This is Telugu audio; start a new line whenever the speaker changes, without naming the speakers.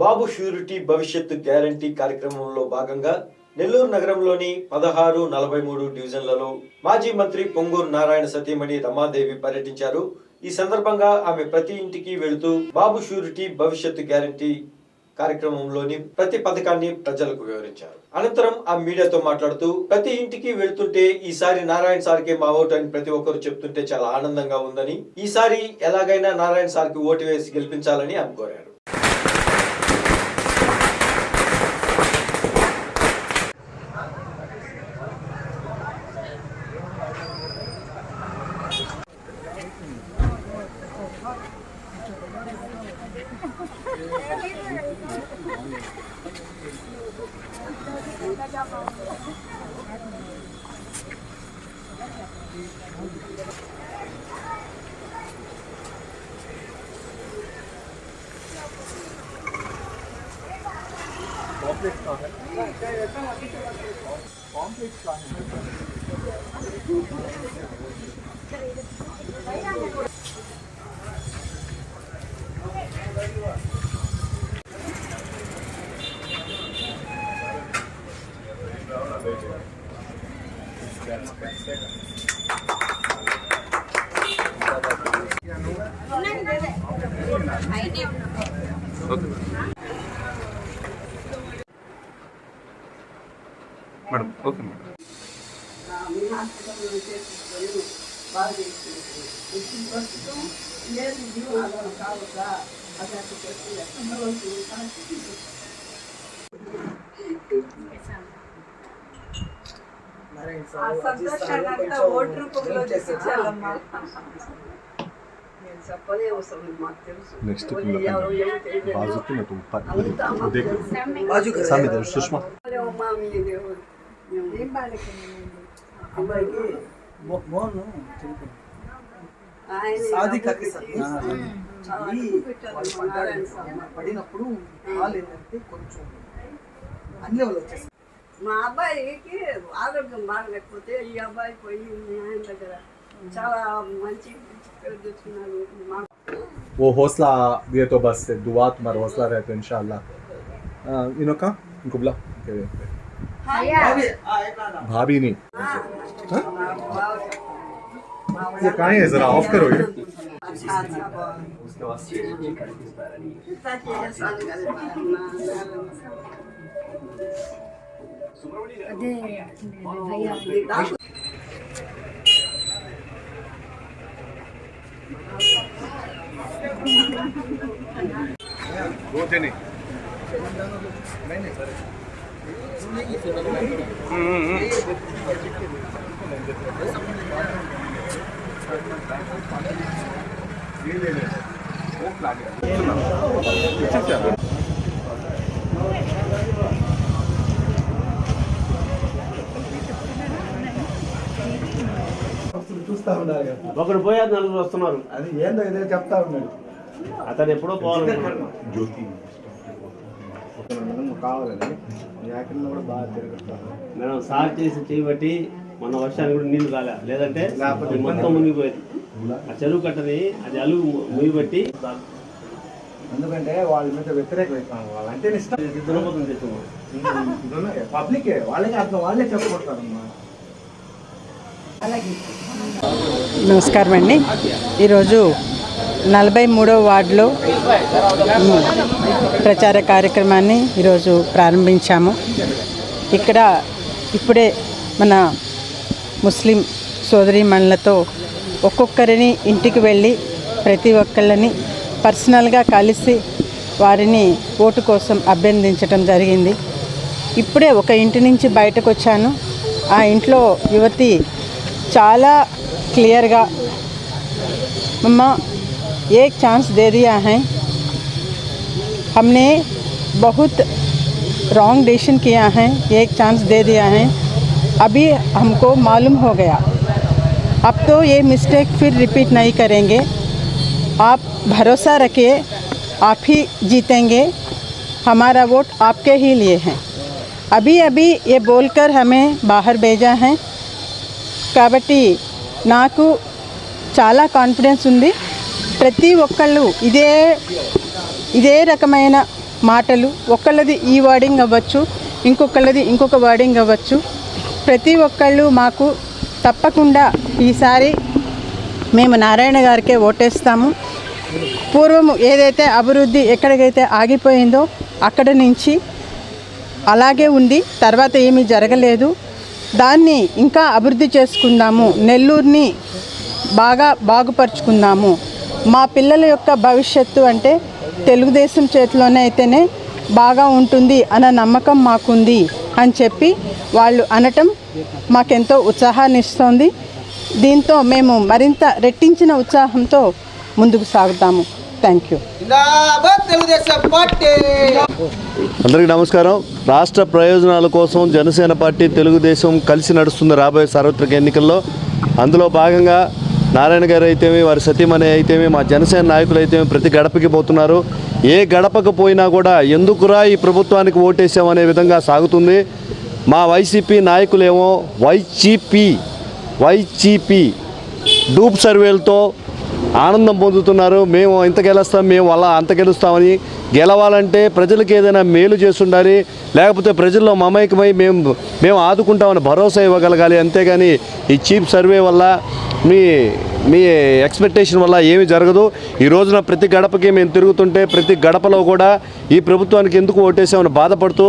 బాబు షూరిటీ భవిష్యత్తు గ్యారంటీ కార్యక్రమంలో భాగంగా నెల్లూరు నగరంలోని పదహారు నలభై మూడు డివిజన్లలో మాజీ మంత్రి పొంగూరు నారాయణ సతీమణి రమాదేవి పర్యటించారు. ఈ సందర్భంగా ఆమె ప్రతి ఇంటికి వెళుతూ బాబు షూరిటీ భవిష్యత్తు గ్యారంటీ కార్యక్రమంలోని ప్రతి పథకాన్ని ప్రజలకు వివరించారు. అనంతరం ఆ మీడియాతో మాట్లాడుతూ ప్రతి ఇంటికి వెళ్తుంటే ఈసారి నారాయణ సార్కి మా ఓటు అని ప్రతి ఒక్కరు చెప్తుంటే చాలా ఆనందంగా ఉందని ఈసారి ఎలాగైనా నారాయణ సార్కి ఓటు వేసి గెలిపించాలని ఆమె కోరారు.
మేడం ఓకే మేడం
మీ హాస్పిటల్లో చేర్పించుకొని మేడం ఓకే మేడం ఆ సంతోషాన్ని అంతా ఓటు రూపంలో చూపించాలమ్మా.
నెక్స్ట్
బాజు
ఉప్పు సుష్మా మోహన్
సాధికాకి
పడినప్పుడు వాళ్ళు ఏంటంటే కొంచెం అన్ని వాళ్ళు
మా అబ్బాయికి ఆరోగ్యం బాగలేకపోతే ఈ అబ్బాయి పోయి ఆయన దగ్గర చాలా మంచి
वो हौसला दिए तो बस दुआ तुम्हारा हौसला रहे तो इंशाल्लाह। इनो का इनको बुला। हाँ, भाभी। नहीं।
हाँ?
ये कहा है? जरा ऑफ़ करो ये।
उसके बाद కదా.
ఒకరు పోయారు నలుగురు వస్తున్నారు.
అది ఏందో ఏదో చెప్తా ఉన్నాడు.
అతను ఎప్పుడో పోవాలనుకున్నాడు
జ్యోతి
మనం సార్ చేసి చేయబట్టి మన వర్షానికి కూడా నీళ్ళు రాలే లేదంటే మొత్తం మునిగిపోయేది. ఆ చెరువు కట్టని అది అలుగు మునిగిపెట్టి
ఎందుకంటే వాళ్ళ మీద వ్యతిరేకం వాళ్ళు అంటే ఇష్టం
దురబోధం చేస్తున్నాం
పబ్లికే. వాళ్ళకే అర్థం వాళ్ళే చెప్పబడతారు
నమస్కారం అండి ఈరోజు నలభై మూడో వార్డులో ప్రచార కార్యక్రమాన్ని ఈరోజు ప్రారంభించాము. ఇక్కడ ఇప్పుడే మన ముస్లిం సోదరీమణులతో ఒక్కొక్కరిని ఇంటికి వెళ్ళి ప్రతి ఒక్కళ్ళని పర్సనల్గా కలిసి వారిని ఓటు కోసం అభ్యర్థించడం జరిగింది. ఇప్పుడే ఒక ఇంటి నుంచి బయటకు వచ్చాను. ఆ ఇంట్లో యువతి చాలా క్లియర్గా అమ్మ एक चांस दे दिया है हमने बहुत रॉन्ग डिसीजन किया है एक चांस दे दिया है अभी हमको मालूम हो गया अब तो ये मिस्टेक फिर रिपीट नहीं करेंगे आप भरोसा रखिए आप ही जीतेंगे हमारा वोट आपके ही लिए है अभी अभी ये बोलकर हमें बाहर भेजा है కాబట్టి నాకు చాలా కాన్ఫిడెన్స్ ఉంది ప్రతి ఒక్కళ్ళు ఇదే ఇదే రకమైన మాటలు. ఒకళ్ళది ఈ వర్డింగ్ అవ్వచ్చు ఇంకొకళ్ళది ఇంకొక వర్డింగ్ అవ్వచ్చు. ప్రతి ఒక్కళ్ళు మాకు తప్పకుండా ఈసారి మేము నారాయణ గారికే ఓటేస్తాము. పూర్వము ఏదైతే అభివృద్ధి ఎక్కడికైతే ఆగిపోయిందో అక్కడ నుంచి అలాగే ఉంది. తర్వాత ఏమీ జరగలేదు. దాన్ని ఇంకా అభివృద్ధి చేసుకుందాము. నెల్లూరుని బాగా బాగుపరుచుకుందాము. మా పిల్లల యొక్క భవిష్యత్తు అంటే తెలుగుదేశం చేతిలోనే అయితేనే బాగా ఉంటుంది అన్న నమ్మకం మాకుంది అని చెప్పి వాళ్ళు అనటం మాకెంతో ఉత్సాహాన్ని ఇస్తోంది దీంతో మేము మరింత రెట్టించిన ఉత్సాహంతో ముందుకు సాగుతాము. థ్యాంక్ యూ
అందరికీ నమస్కారం. రాష్ట్ర ప్రయోజనాల కోసం జనసేన పార్టీ తెలుగుదేశం కలిసి నడుస్తుంది రాబోయే సార్వత్రిక ఎన్నికల్లో. అందులో భాగంగా నారాయణ గారు అయితేమి వారి సతీమణి అయితేమి మా జనసేన నాయకులు అయితేమి ప్రతి గడపకి పోతున్నారు. ఏ గడపకు పోయినా కూడా ఎందుకురా ఈ ప్రభుత్వానికి ఓటేసామనే విధంగా సాగుతుంది. మా వైసీపీ నాయకులేమో వైసీపీ వైసీపీ డూప్ సర్వేలతో ఆనందం పొందుతున్నారు. మేము ఇంత గెలుస్తాం మేము అలా అంత గెలుస్తామని గెలవాలంటే ప్రజలకు ఏదైనా మేలు చేస్తుండాలి. లేకపోతే ప్రజల్లో మమైకమై మేము మేము ఆదుకుంటామని భరోసా ఇవ్వగలగాలి. అంతేగాని ఈ చీప్ సర్వే వల్ల మీ మీ ఎక్స్పెక్టేషన్ వల్ల ఏమీ జరగదు. ఈ రోజున ప్రతి గడపకి మేము తిరుగుతుంటే ప్రతి గడపలో కూడా ఈ ప్రభుత్వానికి ఎందుకు ఓటేసామని బాధపడుతూ